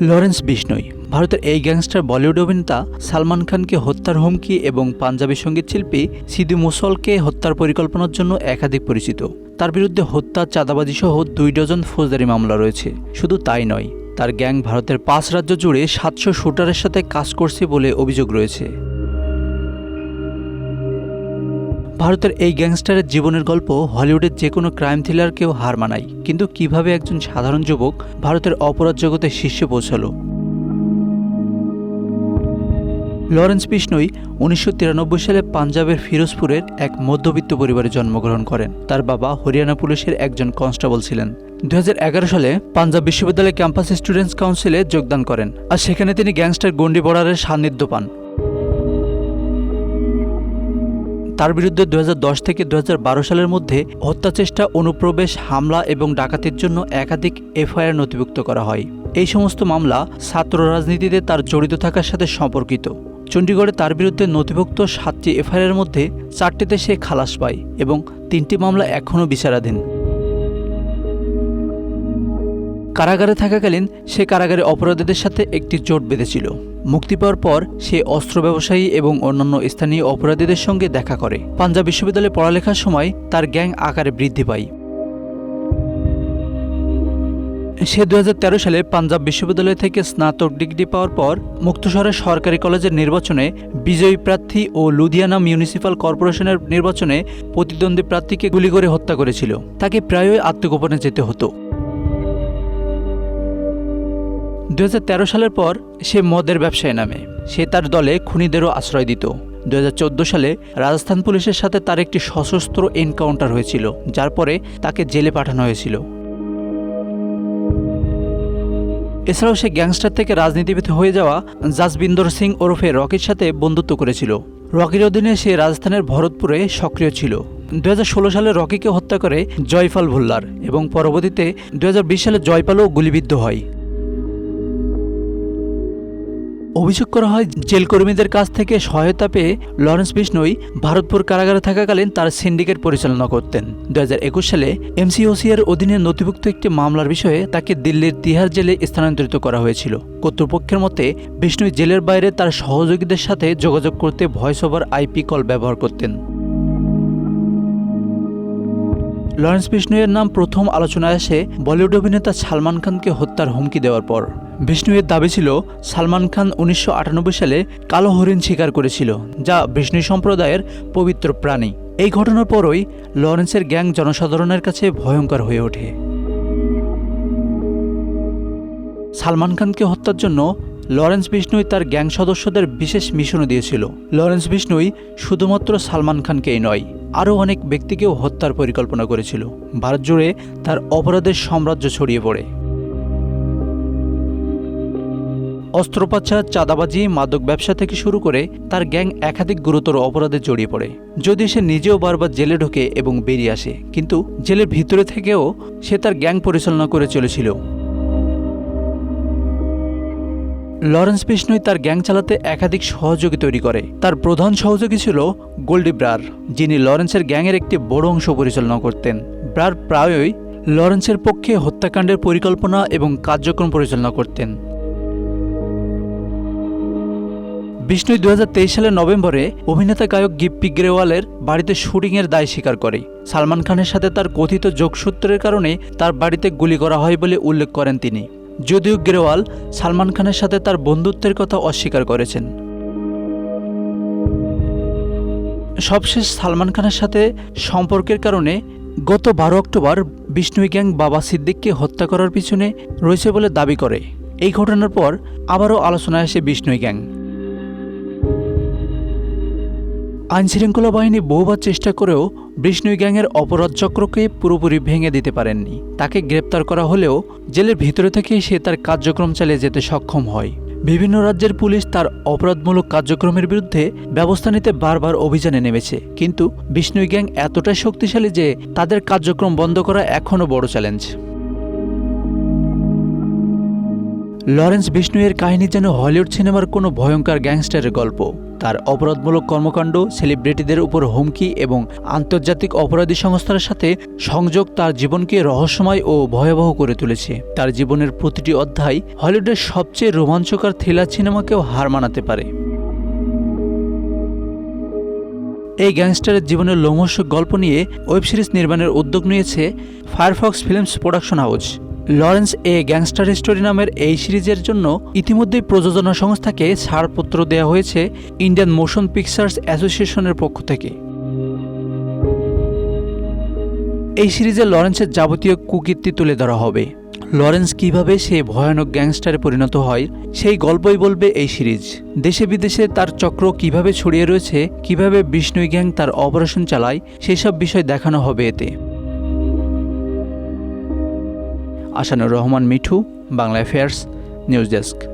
Lawrence Bishnoi, ভারতের এই gangster Bollywood অভিনেতা সালমান খানকে হত্যার হুমকি এবং পাঞ্জাবি সংগীত শিল্পী সিদু মুসলকে হত্যার পরিকল্পনার জন্য একাধিক পরিচিত। তার বিরুদ্ধে হত্যা, চাঁদাবাজি সহ দুই ডজন ফৌজদারি মামলা রয়েছে। শুধু তাই নয়, তার গ্যাং ভারতের পাঁচ রাজ্য জুড়ে সাতশো শুটারের সাথে কাজ করছে বলে অভিযোগ রয়েছে। ভারতের এই গ্যাংস্টারের জীবনের গল্প হলিউডের যে কোনো ক্রাইম থ্রিলারকেও হার মানায়। কিন্তু কীভাবে একজন সাধারণ যুবক ভারতের অপরাধ জগতে শীর্ষে পৌঁছালো? লরেন্স বিষ্ণই উনিশশো সালে পাঞ্জাবের ফিরোজপুরের এক মধ্যবিত্ত পরিবারে জন্মগ্রহণ করেন। তার বাবা হরিয়ানা পুলিশের একজন কনস্টেবল ছিলেন। দু হাজার এগারো সালে পাঞ্জাব বিশ্ববিদ্যালয় ক্যাম্পাস স্টুডেন্টস কাউন্সিলে যোগদান করেন। আর সেখানে তিনি গ্যাংস্টার গন্ডি বর্ডারের সান্নিধ্য পান। তার বিরুদ্ধে দু হাজার দশ থেকে দুহাজার বারো সালের মধ্যে হত্যাচেষ্টা, অনুপ্রবেশ, হামলা এবং ডাকাতির জন্য একাধিক এফআইআর নথিভুক্ত করা হয়। এই সমস্ত মামলা ছাত্র রাজনীতিতে তার জড়িত থাকার সাথে সম্পর্কিত। চণ্ডীগড়ে তার বিরুদ্ধে নথিভুক্ত সাতটি এফআইআরের মধ্যে চারটিতে সে খালাস পায় এবং তিনটি মামলা এখনও বিচারাধীন। কারাগারে থাকাকালীন সে কারাগারে অপরাধীদের সাথে একটি জোট বেঁধেছিল। মুক্তি পাওয়ার পর সে অস্ত্র ব্যবসায়ী এবং অন্যান্য স্থানীয় অপরাধীদের সঙ্গে দেখা করে। পাঞ্জাব বিশ্ববিদ্যালয়ে পড়ালেখার সময় তার গ্যাং আকারে বৃদ্ধি পায়। সে দু হাজার তেরো সালে পাঞ্জাব বিশ্ববিদ্যালয় থেকে স্নাতক ডিগ্রি পাওয়ার পর মুক্তসরের সরকারি কলেজের নির্বাচনে বিজয়ী প্রার্থী ও লুধিয়ানা মিউনিসিপাল কর্পোরেশনের নির্বাচনে প্রতিদ্বন্দ্বী প্রার্থীকে গুলি করে হত্যা করেছিল। তাকে প্রায়ই আত্মগোপনে যেতে হতো। দু হাজার তেরো সালের পর সে মদের ব্যবসায় নামে। সে তার দলে খুনিদেরও আশ্রয় দিত। দু হাজার চোদ্দ সালে রাজস্থান পুলিশের সাথে তার একটি সশস্ত্র এনকাউন্টার হয়েছিল, যার পরে তাকে জেলে পাঠানো হয়েছিল। এছাড়াও সে গ্যাংস্টার থেকে রাজনীতিবিদ হয়ে যাওয়া জাসবিন্দর সিং ওরফে রকির সাথে বন্ধুত্ব করেছিল। রকির অধীনে সে রাজস্থানের ভরতপুরে সক্রিয় ছিল। দু হাজার ষোলো সালে রকিকে হত্যা করে জয়পাল ভুল্লার এবং পরবর্তীতে দু হাজার বিশ সালে জয়পালও গুলিবিদ্ধ হয়। অভিযোগ করা হয়, জেলকর্মীদের কাছ থেকে সহায়তা পেয়ে লরেন্স বিষ্ণই ভারতপুর কারাগারে থাকাকালীন তার সিন্ডিকেট পরিচালনা করতেন। দু হাজার একুশ সালে এমসিওসিআর অধীনে নথিভুক্ত একটি মামলার বিষয়ে তাকে দিল্লির তিহার জেলে স্থানান্তরিত করা হয়েছিল। কর্তৃপক্ষের মতে, বিষ্ণুই জেলের বাইরে তার সহযোগীদের সাথে যোগাযোগ করতে ভয়েস ওভার আইপি কল ব্যবহার করতেন। লরেন্স বিষ্ণুয়ের নাম প্রথম আলোচনায় আসে বলিউড অভিনেতা সালমান খানকে হত্যার হুমকি দেওয়ার পর। বিষ্ণুয়ের দাবি ছিল, সালমান খান উনিশশো আটানব্বই সালে কালো হরিণ শিকার করেছিল, যা বিষ্ণু সম্প্রদায়ের পবিত্র প্রাণী। এই ঘটনার পরই লরেন্সের গ্যাং জনসাধারণের কাছে ভয়ঙ্কর হয়ে ওঠে। সালমান খানকে হত্যার জন্য লরেন্স বিষ্ণুই তার গ্যাং সদস্যদের বিশেষ মিশনও দিয়েছিল। লরেন্স বিষ্ণুই শুধুমাত্র সালমান খানকেই নয়, আরও অনেক ব্যক্তিকেও হত্যার পরিকল্পনা করেছিল। ভারত জুড়ে তার অপরাধের সাম্রাজ্য ছড়িয়ে পড়ে। অস্ত্রোপচার, চাঁদাবাজি, মাদক ব্যবসা থেকে শুরু করে তার গ্যাং একাধিক গুরুতর অপরাধে জড়িয়ে পড়ে। যদি সে নিজেও বারবার জেলে ঢোকে এবং বেরিয়ে আসে, কিন্তু জেলের ভিতরে থেকেও সে তার গ্যাং পরিচালনা করে চলেছিল। লরেন্স বিষ্ণুই তার গ্যাং চালাতে একাধিক সহযোগী তৈরি করে। তার প্রধান সহযোগী ছিল গোল্ডি ব্রার, যিনি লরেন্সের গ্যাংয়ের একটি বড় অংশ পরিচালনা করতেন। ব্রার প্রায়ই লরেন্সের পক্ষে হত্যাকাণ্ডের পরিকল্পনা এবং কার্যক্রম পরিচালনা করতেন। বিষ্ণুই দু হাজার তেইশ সালের নভেম্বরে অভিনেতা গায়ক গিপ্পি গ্রেওয়ালের বাড়িতে শুটিংয়ের দায় স্বীকার করে। সালমান খানের সাথে তার কথিত যোগসূত্রের কারণে তার বাড়িতে গুলি করা হয় বলে উল্লেখ করেন তিনি। যদিও গ্রেওয়াল সালমান খানের সাথে তার বন্ধুত্বের কথা অস্বীকার করেছেন। সবশেষ সালমান খানের সাথে সম্পর্কের কারণে গত বারো অক্টোবর বিষ্ণুই গ্যাং বাবা সিদ্দিককে হত্যা করার পিছনে রয়েছে বলে দাবি করে। এই ঘটনার পর আবারও আলোচনায় আসে বিষ্ণুই গ্যাং। আইনশৃঙ্খলা বাহিনী বহুবার চেষ্টা করেও বিষ্ণুই গ্যাংয়ের অপরাধ চক্রকে পুরোপুরি ভেঙে দিতে পারেননি। তাকে গ্রেপ্তার করা হলেও জেলের ভিতরে থেকেই সে তার কার্যক্রম চালিয়ে যেতে সক্ষম হয়। বিভিন্ন রাজ্যের পুলিশ তার অপরাধমূলক কার্যক্রমের বিরুদ্ধে ব্যবস্থা নিতে বারবার অভিযানে নেমেছে। কিন্তু বিষ্ণুই গ্যাং এতটাই শক্তিশালী যে তাদের কার্যক্রম বন্ধ করা এখনও বড় চ্যালেঞ্জ। লরেন্স বিষ্ণুয়ের কাহিনী যেন হলিউড সিনেমার কোনো ভয়ঙ্কর গ্যাংস্টারের গল্প। তার অপরাধমূলক কর্মকাণ্ড সেলিব্রিটিদের উপর হুমকি এবং আন্তর্জাতিক অপরাধী সংস্থার সাথে সংযোগ তার জীবনকে রহস্যময় ও ভয়াবহ করে তুলেছে। তার জীবনের প্রতিটি অধ্যায় হলিউডের সবচেয়ে রোমাঞ্চকর থ্রিলার সিনেমাকেও হার মানাতে পারে। এই গ্যাংস্টারের জীবনের লোমহর্ষক গল্প নিয়ে ওয়েব সিরিজ নির্মাণের উদ্যোগ নিয়েছে Firefox films production house Lawrence a gangster story নামের এই সিরিজের জন্য ইতিমধ্যেই প্রযোজনা সংস্থাকে ছাড়পত্র দেওয়া হয়েছে ইন্ডিয়ান মোশন পিকচার্স অ্যাসোসিয়েশনের পক্ষ থেকে। এই সিরিজে লরেন্সের যাবতীয় কুকীর্তি তুলে ধরা হবে। লরেন্স কীভাবে সে ভয়ানক গ্যাংস্টারে পরিণত হয়, সেই গল্পই বলবে এই সিরিজ। দেশে বিদেশে তার চক্র কীভাবে ছড়িয়ে রয়েছে, কীভাবে বিষ্ণুই গ্যাং তার অপারেশন চালায় সেই সব বিষয় দেখানো হবে এতে। Asanur Rahman Mithu Bangla affairs news desk